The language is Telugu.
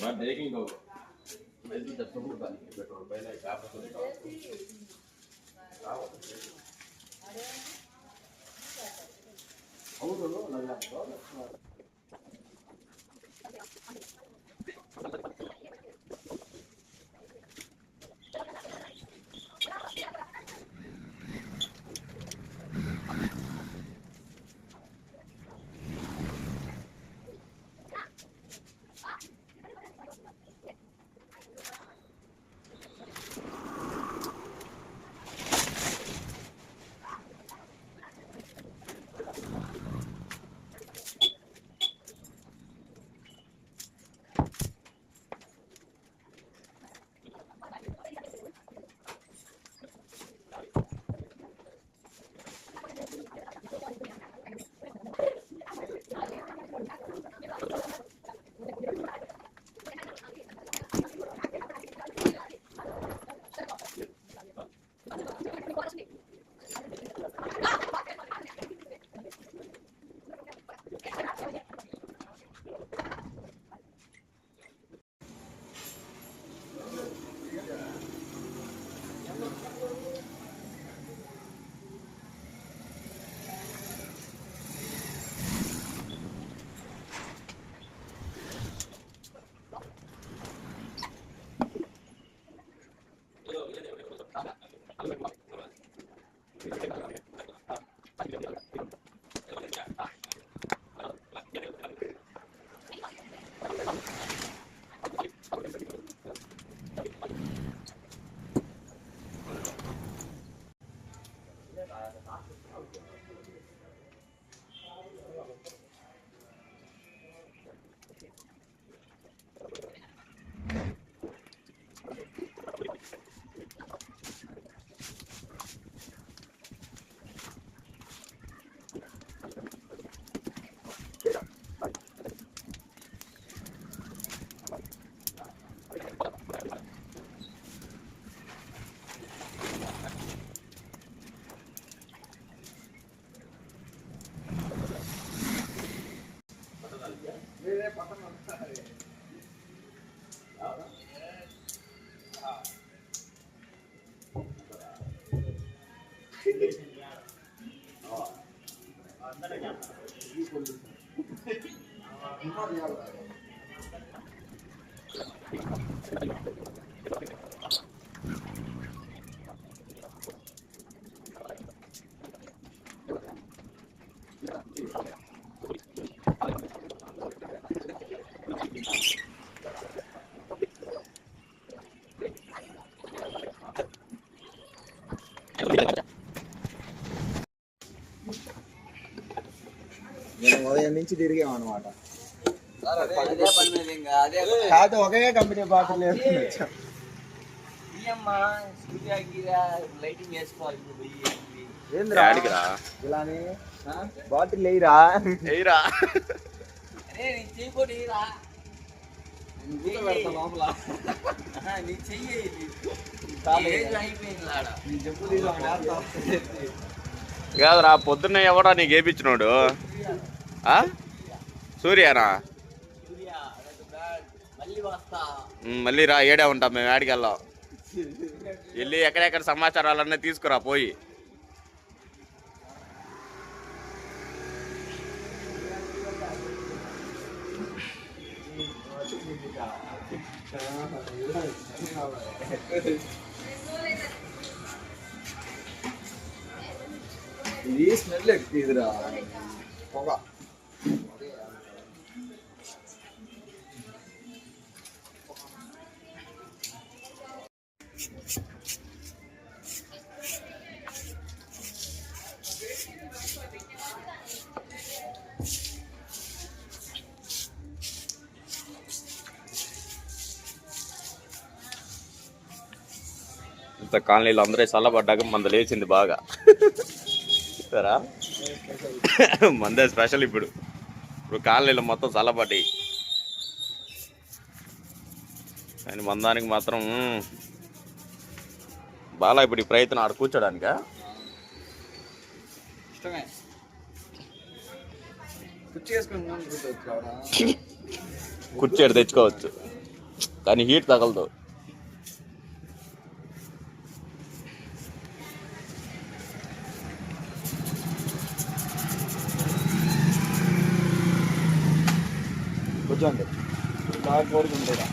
बात देखेंगे तो। मैं भी दस रुपये डाल के पेट्रोल पहले कहाँ पर तो और लग रहा है తిరిగాం అనమాట కూడా ఇరా లోపల. నీ చెయ్యి చాలు. ఏజ్ అయిపోయింది ఆడ. నీ చెప్పు తీసి ఒక నేస్తా. కాదురా పొద్దున్న ఎవరా నీకు వేపించినోడు? సూర్యనా. మళ్ళీ రా ఏడే ఉంటాం మేము యాడికి వెళ్ళాం వెళ్ళి ఎక్కడెక్కడ సమాచారాలన్నీ తీసుకురా పోయి. ఇది స్మెల్ ఎక్కువ పొగ. ఇంత కాలనీలో అందరూ చల్లబడ్డాక మంద లేచింది బాగా. సరా మందే స్పెషల్ ఇప్పుడు. ఇప్పుడు కాలనీలో మొత్తం చల్లబడ్డాయి. కానీ మందానికి మాత్రం. బాలా ఇప్పుడు ఈ ప్రయత్నం ఆడ కూర్చోడానికా? కుర్చీ తెచ్చుకోవచ్చు. కానీ హీట్ తగలదు. కూర్చోండి బాగా కోరుకుంటారా